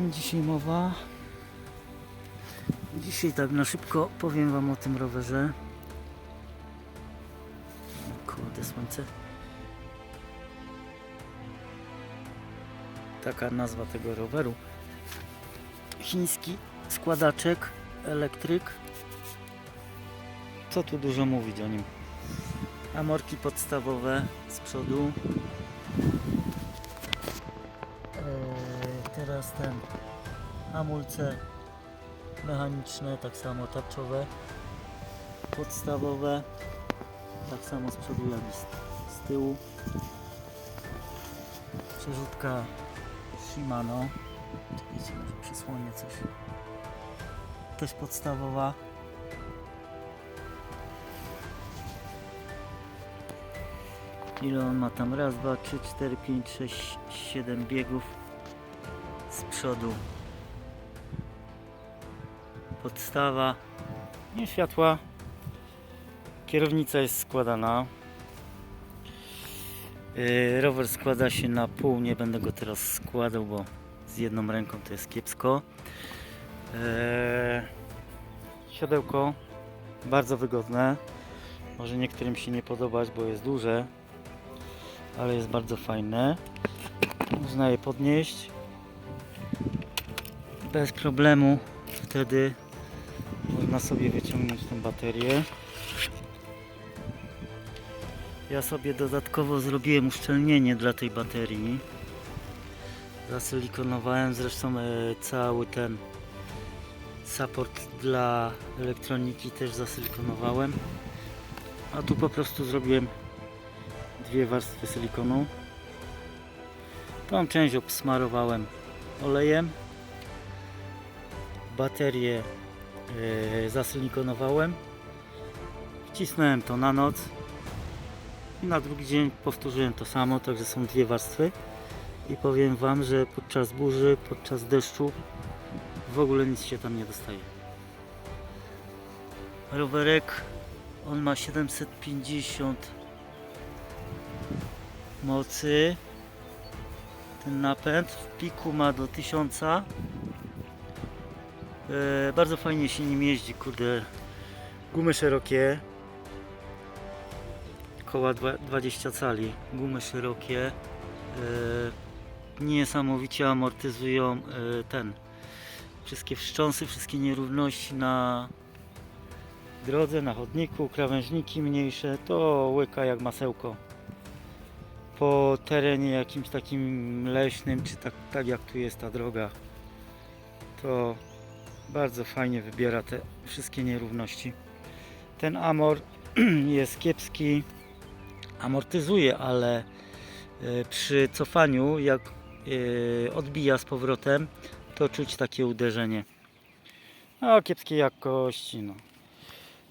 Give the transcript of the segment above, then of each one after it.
czym dzisiaj mowa? Dzisiaj tak na szybko powiem Wam o tym rowerze. Kurde, słońce. Taka nazwa tego roweru. Chiński składaczek, elektryk. Co tu dużo mówić o nim? Amorki podstawowe z przodu. Ten hamulce mechaniczne, tak samo tarczowe, podstawowe, tak samo z przodu jak i z, tyłu. Przerzutka Shimano, wiecie, może przysłonię coś. Też podstawowa. Ile on ma tam? Raz, dwa, trzy, cztery, pięć, sześć, siedem biegów przodu. Podstawa. Nie światła. Kierownica jest składana. Yy, rower składa się na pół. Nie będę go teraz składał, bo z jedną ręką to jest kiepsko. Yy, siodełko bardzo wygodne. Może niektórym się nie podobać, bo jest duże, ale jest bardzo fajne. Można je podnieść bez problemu. Wtedy można sobie wyciągnąć tę baterię. Ja sobie dodatkowo zrobiłem uszczelnienie dla tej baterii. Zasilikonowałem zresztą e, cały ten support dla elektroniki też zasilikonowałem. A tu po prostu zrobiłem dwie warstwy silikonu. Tą część obsmarowałem olejem. Baterię e, zasilikonowałem. Wcisnąłem to na noc. I na drugi dzień powtórzyłem to samo, także są dwie warstwy. I powiem Wam, że podczas burzy, podczas deszczu w ogóle nic się tam nie dostaje. Rowerek, on ma 750 mocy. Ten napęd w piku ma do 1000. E, bardzo fajnie się nim jeździ, kurde. Gumy szerokie. Koła dwa- 20 cali. Gumy szerokie. E, niesamowicie amortyzują e, ten. Wszystkie wstrząsy, wszystkie nierówności na drodze, na chodniku, krawężniki mniejsze. To łyka jak masełko po terenie jakimś takim leśnym, czy tak, tak jak tu jest ta droga, to bardzo fajnie wybiera te wszystkie nierówności. Ten amor jest kiepski, amortyzuje, ale e, przy cofaniu, jak e, odbija z powrotem, to czuć takie uderzenie. No, kiepskiej jakości, no.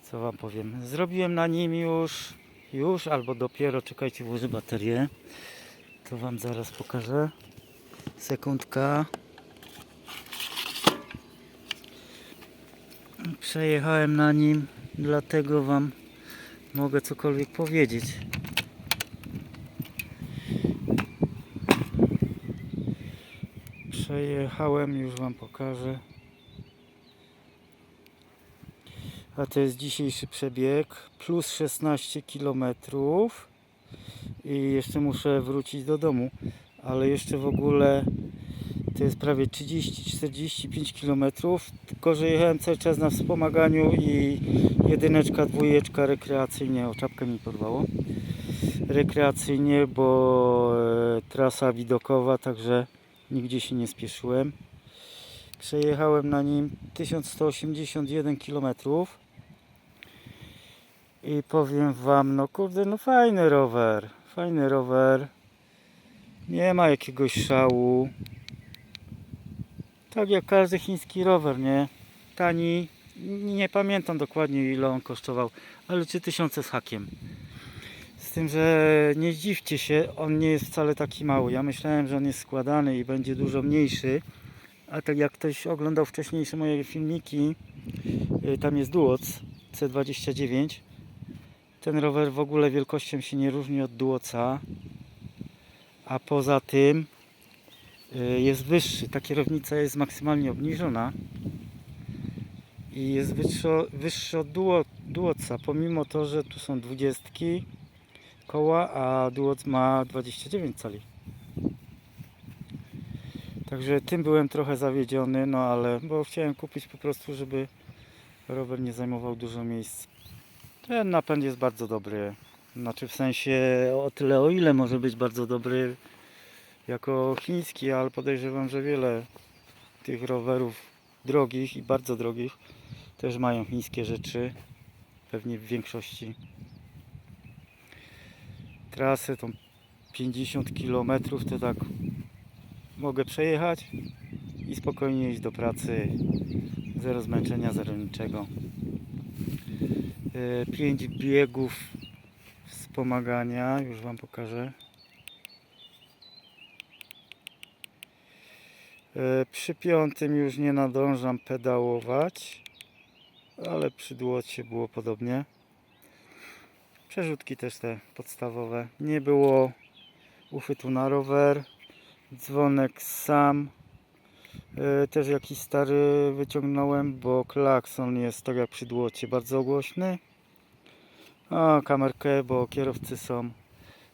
Co Wam powiem. Zrobiłem na nim już już albo dopiero, czekajcie, włożę baterię. To Wam zaraz pokażę. Sekundka. Przejechałem na nim, dlatego Wam mogę cokolwiek powiedzieć. Przejechałem, już Wam pokażę. A to jest dzisiejszy przebieg. Plus 16 km. I jeszcze muszę wrócić do domu. Ale jeszcze w ogóle to jest prawie 30-45 km. Tylko, że jechałem cały czas na wspomaganiu i jedyneczka, dwójeczka rekreacyjnie. O czapkę mi porwało. Rekreacyjnie, bo e, trasa widokowa, także nigdzie się nie spieszyłem. Przejechałem na nim 1181 km. I powiem wam, no kurde, no fajny rower. Fajny rower. Nie ma jakiegoś szału. Tak jak każdy chiński rower, nie? Tani. Nie pamiętam dokładnie ile on kosztował, ale 3000 z hakiem. Z tym, że nie zdziwcie się, on nie jest wcale taki mały. Ja myślałem, że on jest składany i będzie dużo mniejszy. A tak jak ktoś oglądał wcześniejsze moje filmiki, y, tam jest Duoc C29. Ten rower w ogóle wielkością się nie różni od Duoca. A poza tym jest wyższy. Ta kierownica jest maksymalnie obniżona i jest wyższy od duo, duoca, pomimo to, że tu są dwudziestki koła, a duoc ma 29 cali. Także tym byłem trochę zawiedziony, no ale bo chciałem kupić po prostu, żeby rower nie zajmował dużo miejsca. Ten napęd jest bardzo dobry. Znaczy w sensie o tyle o ile może być bardzo dobry jako chiński, ale podejrzewam, że wiele tych rowerów drogich i bardzo drogich też mają chińskie rzeczy. Pewnie w większości. Trasę tą 50 km to tak mogę przejechać i spokojnie iść do pracy. Zero zmęczenia, zero niczego. 5 biegów wspomagania, już Wam pokażę. Przy piątym już nie nadążam pedałować, ale przy dłocie było podobnie. Przerzutki też te podstawowe. Nie było uchwytu na rower. Dzwonek sam. E, Też jakiś stary wyciągnąłem, bo klakson jest tak jak przy dłocie bardzo głośny. A kamerkę, bo kierowcy są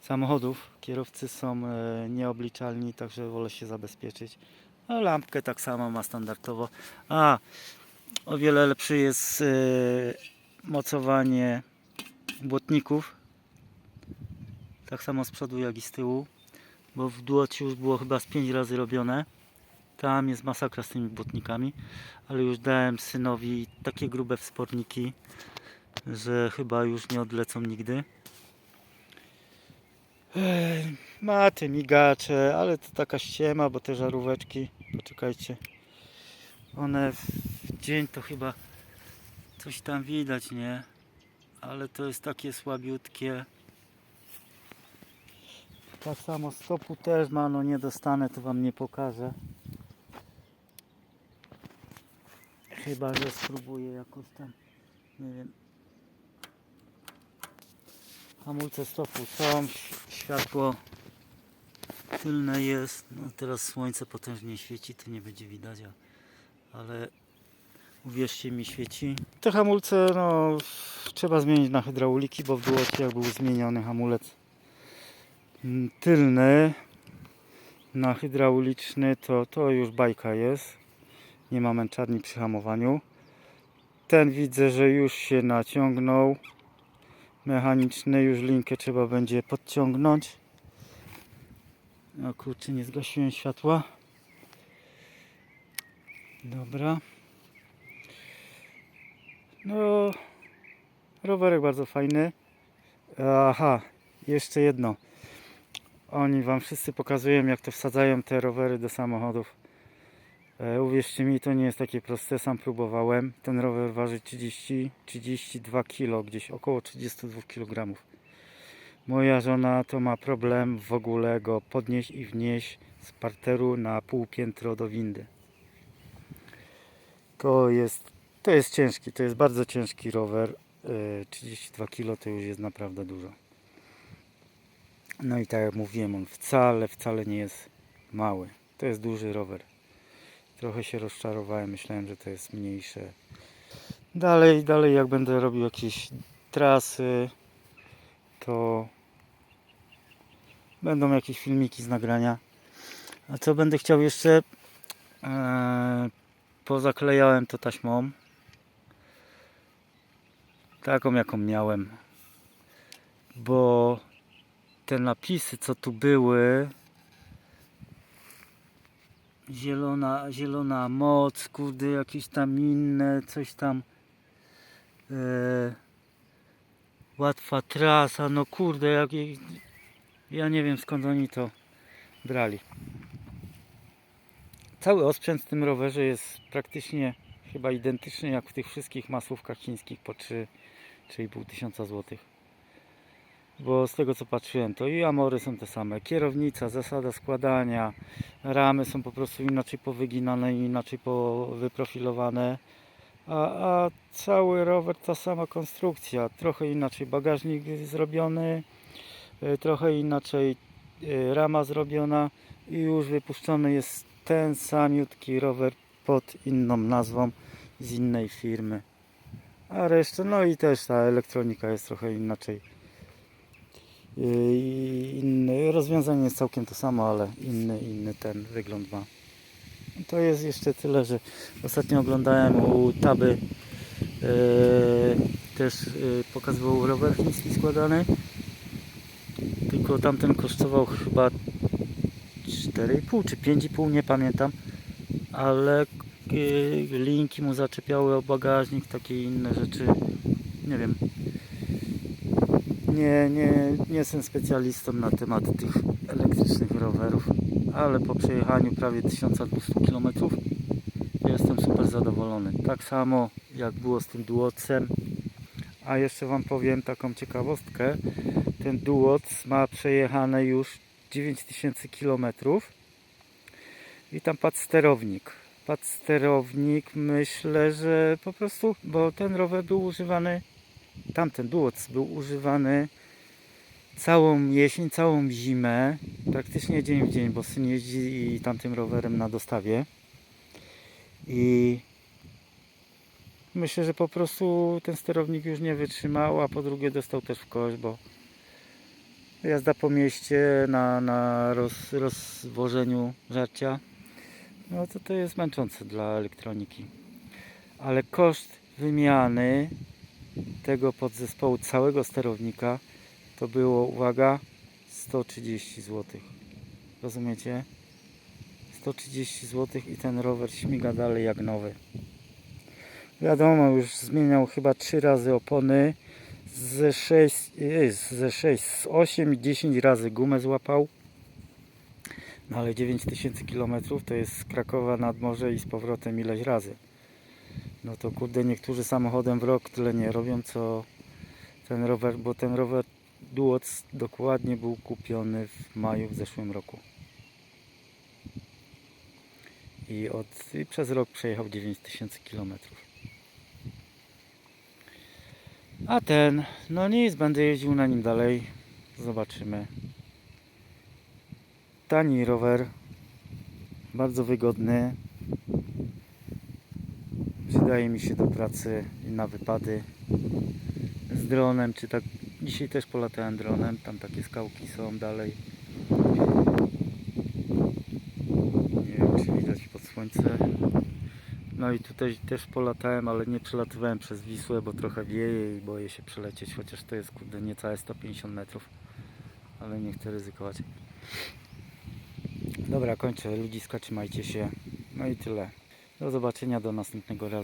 samochodów, kierowcy są e, nieobliczalni, także wolę się zabezpieczyć. A lampkę tak samo ma standardowo. A o wiele lepsze jest e, mocowanie błotników. Tak samo z przodu jak i z tyłu, bo w duocie już było chyba z 5 razy robione. Tam jest masakra z tymi błotnikami, ale już dałem synowi takie grube wsporniki, że chyba już nie odlecą nigdy. Ma te migacze, ale to taka ściema, bo te żaróweczki, poczekajcie, one w dzień to chyba coś tam widać, nie? Ale to jest takie słabiutkie. Tak samo stopu też ma, no nie dostanę, to wam nie pokażę. Chyba, że spróbuję jakoś tam, nie wiem. Hamulce stopu są, światło tylne jest. No teraz słońce potężnie świeci, to nie będzie widać, ale uwierzcie mi świeci. Te hamulce no trzeba zmienić na hydrauliki, bo w duocie jak był zmieniony hamulec tylny na hydrauliczny, to to już bajka jest. Nie ma męczarni przy hamowaniu. Ten widzę, że już się naciągnął mechaniczny, już linkę trzeba będzie podciągnąć. O kurczę, nie zgasiłem światła. Dobra. No, rowerek bardzo fajny. Aha, jeszcze jedno. Oni wam wszyscy pokazują, jak to wsadzają te rowery do samochodów. E, uwierzcie mi, to nie jest takie proste. Sam próbowałem. Ten rower waży 30, 32 kg, gdzieś około 32 kg. Moja żona to ma problem w ogóle go podnieść i wnieść z parteru na pół piętro do windy. To jest, to jest ciężki, to jest bardzo ciężki rower. E, 32 kg to już jest naprawdę dużo. No i tak jak mówiłem, on wcale, wcale nie jest mały. To jest duży rower. Trochę się rozczarowałem, myślałem, że to jest mniejsze. Dalej, dalej jak będę robił jakieś trasy, to będą jakieś filmiki z nagrania. A co będę chciał jeszcze? Eee, pozaklejałem to taśmą. Taką jaką miałem. Bo te napisy co tu były zielona, zielona moc, kurde, jakieś tam inne, coś tam e, łatwa trasa, no kurde, jak, ja nie wiem skąd oni to brali. Cały osprzęt w tym rowerze jest praktycznie chyba identyczny jak w tych wszystkich masówkach chińskich po 3 3,5 tysiąca złotych. Bo z tego co patrzyłem, to i amory są te same. Kierownica, zasada składania, ramy są po prostu inaczej powyginane inaczej wyprofilowane. A, a cały rower ta sama konstrukcja. Trochę inaczej bagażnik zrobiony, trochę inaczej y, rama zrobiona i już wypuszczony jest ten samiutki rower pod inną nazwą z innej firmy. A reszta, no i też ta elektronika jest trochę inaczej. I Inny, rozwiązanie jest całkiem to samo, ale inny, inny ten wygląd ma. To jest jeszcze tyle, że ostatnio oglądałem u Taby e, też e, pokazywał rower chiński składany tylko tamten kosztował chyba 4,5 czy 5,5 nie pamiętam ale e, linki mu zaczepiały o bagażnik takie inne rzeczy nie wiem nie, nie, nie jestem specjalistą na temat tych elektrycznych rowerów ale po przejechaniu prawie 1200 km jestem super zadowolony. Tak samo jak było z tym duocem. A jeszcze Wam powiem taką ciekawostkę. Ten duoc ma przejechane już 9000 km i tam padł sterownik. Padł sterownik, myślę, że po prostu, bo ten rower był używany, tamten duoc był używany całą jesień, całą zimę, praktycznie dzień w dzień, bo syn jeździ i tamtym rowerem na dostawie. I myślę, że po prostu ten sterownik już nie wytrzymał, a po drugie dostał też w kość, bo jazda po mieście na, na roz, rozwożeniu żarcia, no to to jest męczące dla elektroniki. Ale koszt wymiany tego podzespołu całego sterownika to było, uwaga, 130 zł. Rozumiecie? 130 zł i ten rower śmiga dalej jak nowy. Wiadomo, już zmieniał chyba 3 razy opony, ze 6, e, ze 6, z 8 i 10 razy gumę złapał. No ale 9000 km to jest z Krakowa nad morze i z powrotem ileś razy. No to kurde, niektórzy samochodem w rok tyle nie robią, co ten rower, bo ten rower Duoc dokładnie był kupiony w maju w zeszłym roku. I, od, i przez rok przejechał 9000 km. A ten, no nic, będę jeździł na nim dalej. Zobaczymy. Tani rower, bardzo wygodny. Przydaje mi się do pracy i na wypady z dronem, czy tak. Dzisiaj też polatałem dronem, tam takie skałki są dalej. Nie wiem, czy widać pod słońce. No i tutaj też polatałem, ale nie przelatywałem przez Wisłę, bo trochę wieje i boję się przelecieć, chociaż to jest kurde niecałe 150 metrów. Ale nie chcę ryzykować. Dobra, kończę. Ludziska, trzymajcie się. No i tyle. Do zobaczenia do następnego razu.